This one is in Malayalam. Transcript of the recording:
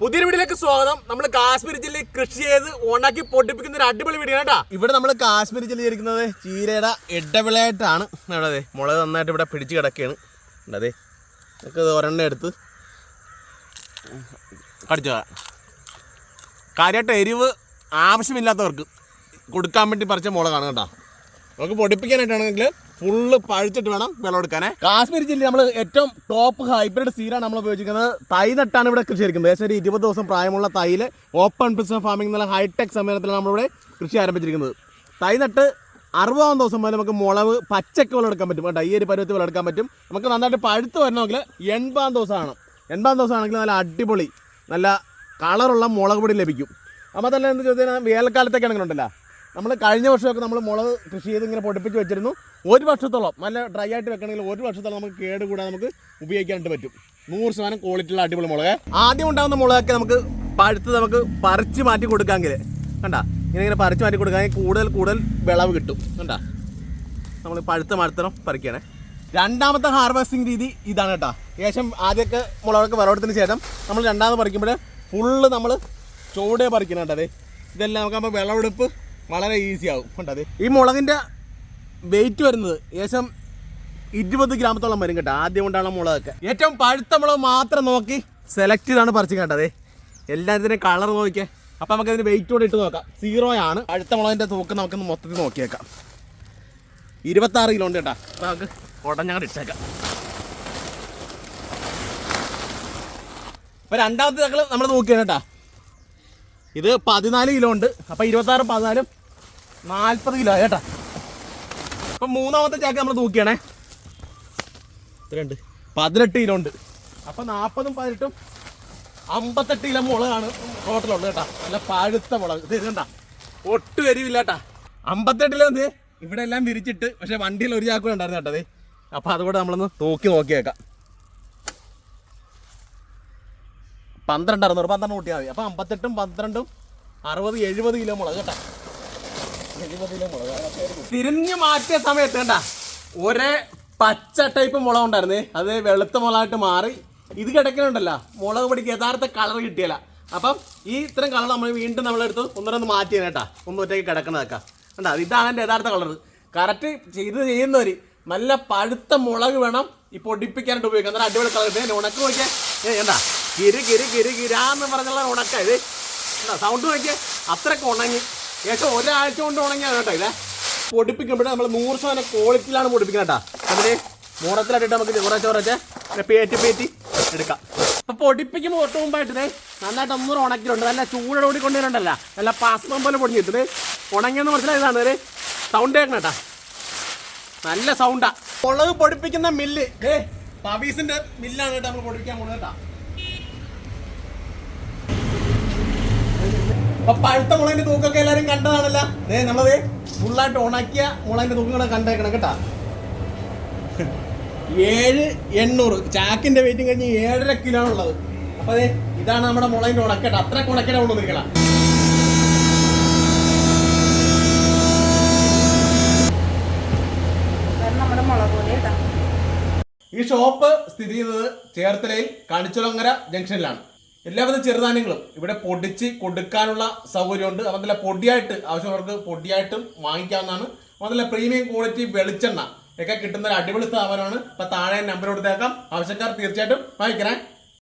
പുതിയൊരു വീടിലേക്ക് സ്വാഗതം. നമ്മൾ കാശ്മീർ ജില്ലയിൽ കൃഷി ചെയ്ത് ഉണ്ടാക്കി പൊട്ടിപ്പിക്കുന്ന ഒരു അടിപൊളി വീഡിയോ കേട്ടാ. ഇവിടെ നമ്മൾ കാശ്മീർ ജില്ലയിൽ ഇരിക്കുന്നത് ചീരയുടെ ഇടവിളയായിട്ടാണ്. ഇവിടെ അതെ മുളക് നന്നായിട്ട് ഇവിടെ പിടിച്ച് കിടക്കുകയാണ്. അതെ നമുക്ക് ഒരെണ്ണം എടുത്ത് കടിച്ചു കാര്യമായിട്ട് എരിവ് ആവശ്യമില്ലാത്തവർക്ക് കൊടുക്കാൻ വേണ്ടി പറിച്ച മുളകാണ് കേട്ടോ. നമുക്ക് പൊടിപ്പിക്കാനായിട്ടാണെങ്കിൽ ഫുള്ള് പഴുത്തിട്ട് വേണം വെള്ളം എടുക്കാനേ. കാശ്മീർ ജില്ലയിൽ നമ്മൾ ഏറ്റവും ടോപ്പ് ഹൈബ്രിഡ് സീരാണ് നമ്മൾ ഉപയോഗിക്കുന്നത് തൈ നട്ടാണ് ഇവിടെ കൃഷി എടുക്കുന്നത് ഏകദേശം ഒരു ഇരുപത് ദിവസം പ്രായമുള്ള തൈയിൽ ഓപ്പൺ ബിസിനസ് ഫാമിംഗ് എന്നുള്ള ഹൈടെക് സമീപനത്തിലാണ് നമ്മളിവിടെ കൃഷി ആരംഭിച്ചിരിക്കുന്നത്. തൈ നട്ട് അറുപതാം ദിവസം മുതൽ നമുക്ക് മുളവ് പച്ചക്ക് വിളവെടുക്കാൻ പറ്റും. കേട്ടോ ഈ ഒരു പരുവത്തിൽ വിളവെടുക്കാൻ പറ്റും. നമുക്ക് നന്നായിട്ട് പഴുത്ത് വരണമെങ്കിൽ എൺപതാം ദിവസമാണ് എൺപതാം ദിവസമാണെങ്കിൽ നല്ല അടിപൊളി നല്ല കളറുള്ള മുളക് പൊടി ലഭിക്കും. അപ്പോൾ തന്നെ എന്ന് ചോദിച്ചാൽ വേനൽക്കാലത്തൊക്കെ ഉണ്ടല്ലോ നമ്മൾ കഴിഞ്ഞ വർഷമൊക്കെ നമ്മൾ മുളക് കൃഷി ചെയ്ത് ഇങ്ങനെ പൊടിപ്പിച്ച് വെച്ചിരുന്നു. ഒരു വർഷത്തോളം നല്ല ഡ്രൈ ആയിട്ട് വെക്കണമെങ്കിൽ ഒരു വർഷത്തോളം നമുക്ക് കേട് കൂടാതെ നമുക്ക് ഉപയോഗിക്കാനായിട്ട് പറ്റും. നൂറ് ശതമാനം ക്വാളിറ്റിയുള്ള അടിപൊളി മുളക്. ആദ്യം ഉണ്ടാകുന്ന മുളകൊക്കെ നമുക്ക് പഴുത്ത് നമുക്ക് പറിച്ച് മാറ്റി കൊടുക്കാമെങ്കിൽ കണ്ട? ഇങ്ങനെ ഇങ്ങനെ പറിച്ച് മാറ്റി കൊടുക്കാമെങ്കിൽ കൂടുതൽ കൂടുതൽ വിളവ് കിട്ടും കണ്ട? നമ്മൾ പഴുത്ത മരത്തരം പറിക്കണേ. രണ്ടാമത്തെ ഹാർവെസ്റ്റിംഗ് രീതി ഇതാണ് കേട്ടോ. ഏകദേശം ആദ്യമൊക്കെ മുളകൊക്കെ വിളവെടുത്തതിന് ശേഷം നമ്മൾ രണ്ടാമത് പറിക്കുമ്പോൾ ഫുള്ള് നമ്മൾ ചുവടെ പറിക്കണം കേട്ടോ അതെ ഇതെല്ലാം നമുക്ക് വിളവെടുപ്പ് വളരെ ഈസി ആവും. കണ്ടത് ഈ മുളകിന്റെ വെയിറ്റ് വരുന്നത് ഏകദേശം ഇരുപത് ഗ്രാമത്തോളം വരും കേട്ടോ ആദ്യം കൊണ്ടാണ് മുളകൊക്കെ. ഏറ്റവും പഴുത്ത മുളക് മാത്രം നോക്കി സെലക്ട് ചെയ്താണ് പറിച്ച് കേട്ടത് എല്ലാത്തിന്റെയും കളർ നോക്കിയേ. അപ്പം നമുക്ക് അതിന് വെയിറ്റ് കൂടെ ഇട്ട് നോക്കാം. സീറോ ആണ്. പഴുത്ത മുളകിന്റെ തൂക്കം നമുക്കൊന്ന് മൊത്തത്തിൽ നോക്കിയേക്കാം. ഇരുപത്താറ് കിലോ ഉണ്ട് കേട്ടോ. അപ്പം നമുക്ക് ഉടഞ്ഞങ്ങോട്ട് ഇട്ടേക്കാം. അപ്പം രണ്ടാമത്തെ നമ്മൾ നോക്കിയാണ് കേട്ടോ. ഇത് പതിനാല് കിലോ ഉണ്ട്. അപ്പം ഇരുപത്താറ് പതിനാലും നാൽപ്പത് കിലോ കേട്ടാ. അപ്പൊ മൂന്നാമത്തെ ചാക്ക് നമ്മൾ തൂക്കിയാണേ. ഇത്രണ്ട് പതിനെട്ട് കിലോ ഉണ്ട്. അപ്പം നാൽപ്പതും പതിനെട്ടും അമ്പത്തെട്ട് കിലോ മുളകാണ് ടോട്ടലുള്ളത് കേട്ടാ. നല്ല പഴുത്ത മുളക്. ഇത് കണ്ട ഒട്ടും എരിവില്ലാട്ടാ അമ്പത്തെട്ട് കിലോ എന്ത്? ഇവിടെ എല്ലാം വിരിച്ചിട്ട് പക്ഷെ വണ്ടിയിൽ ഒരു ചാക്കും ഉണ്ടായിരുന്നു കേട്ടത് അപ്പം അതുകൂടെ നമ്മളൊന്ന് തൂക്കി നോക്കിയേക്കാം. പന്ത്രണ്ട് അറുന്നൂറ് പന്ത്രണ്ട് കൂട്ടിയാൽ മതി. അപ്പം അമ്പത്തെട്ടും പന്ത്രണ്ടും അറുപത് എഴുപത് കിലോ മുളക് കേട്ടാ. തിരിഞ്ഞു മാറ്റിയ സമയത്ത് കണ്ട ഒരേ പച്ച ടൈപ്പ് മുളക് ഉണ്ടായിരുന്നേ. അത് വെളുത്ത മുളകായിട്ട് മാറി. ഇത് കിടക്കുന്നുണ്ടല്ലോ മുളക് പൊടിക്ക് യഥാർത്ഥ കളർ കിട്ടിയല്ല. അപ്പം ഈ ഇത്തരം കളർ നമ്മൾ വീണ്ടും നമ്മളെടുത്ത് ഒന്നൊന്ന് മാറ്റി കേട്ടാ. ഒന്ന് ഒറ്റയ്ക്ക് കിടക്കണതൊക്കെ കണ്ടാ ഇതാണ് എന്റെ യഥാർത്ഥ കളർ കറക്റ്റ് ചെയ്ത് ചെയ്യുന്നവർ നല്ല പഴുത്ത മുളക് വേണം ഈ പൊടിപ്പിക്കാനായിട്ട് ഉപയോഗിക്കാം എന്നാൽ അടിപൊളി കളർ കിട്ടും ഉണക്ക് നോക്കിയാൽ എന്താ കിരി കിരി കിരി കിരാന്ന് പറഞ്ഞുള്ള ഉണക്ക ഇത്. സൗണ്ട് നോക്കിയാൽ അത്രയ്ക്ക് ഉണങ്ങി. ഏകദേശം ഒരാഴ്ച കൊണ്ട് ഉണങ്ങിയാണ് കേട്ടോ ഇതേ. പൊടിപ്പിക്കുമ്പോൾ നമ്മൾ നൂറ് ശതമാനം ക്വാളിറ്റിയിലാണ് പൊടിപ്പിക്കുന്നത് കേട്ടോ. അതിന് മൂറത്തിലായിട്ട് നമുക്ക് കുറച്ച് കുറച്ച് പേറ്റി പേറ്റി എടുക്കാം. അപ്പൊ പൊടിപ്പിക്കുമ്പോൾ ഒട്ടും മുമ്പായിട്ട് നന്നായിട്ട് ഒന്നൂറ് ഉണക്കിയിട്ടുണ്ട്. നല്ല ചൂടോടി കൊണ്ടുവരണ്ടല്ല നല്ല പാസ്പം പോലെ പൊടിഞ്ഞിട്ട് ഉണങ്ങിയെന്ന് മനസ്സിലായതാണ് ഒരു സൗണ്ട് കേൾക്കണം കേട്ടാ. നല്ല സൗണ്ടാ മുളക് പൊടിപ്പിക്കുന്ന മില്ല് ഏ പവീസിന്റെ മില്ലാണ് കേട്ടോ നമ്മൾ പൊടിപ്പിക്കാൻ പോകുന്നത് കേട്ടാ. അപ്പൊ പഴുത്ത മുളകിന്റെ തൂക്കൊക്കെ എല്ലാരും കണ്ടതാണല്ല. ഏ നമ്മളത് ഫുള്ളായിട്ട് ഉണക്കിയ മുളകിന്റെ തൂക്കങ്ങളെ കണ്ടേക്കണം കേട്ടാ. ഏഴ് എണ്ണൂറ്. ചാക്കിന്റെ വെയിറ്റും കഴിഞ്ഞ് ഏഴര കിലോ ഉള്ളത്. അപ്പൊ അതെ ഇതാണ് നമ്മുടെ മുളകിന്റെ ഉണക്കട്ട അത്ര ഉണക്കട ഉള്ളു നിൽക്കണ ഈ ഷോപ്പ് സ്ഥിതി ചെയ്യുന്നത് ചേർത്തലയിൽ കണിച്ചുളങ്ങര ജംഗ്ഷനിലാണ്. എല്ലാവിധ ചെറുധാന്യങ്ങളും ഇവിടെ പൊടിച്ച് കൊടുക്കാനുള്ള സൗകര്യമുണ്ട്. അപ്പം നല്ല പൊടിയായിട്ട് ആവശ്യമുള്ളവർക്ക് പൊടിയായിട്ടും വാങ്ങിക്കാവുന്നതാണ്. അതല്ല പ്രീമിയം ക്വാളിറ്റി വെളിച്ചെണ്ണ ഒക്കെ കിട്ടുന്ന ഒരു അടിപൊളി സ്ഥാപനമാണ്. അപ്പം താഴെ നമ്പർ കൊടുത്തേക്കാം. ആവശ്യക്കാർ തീർച്ചയായിട്ടും വാങ്ങിക്കണേ.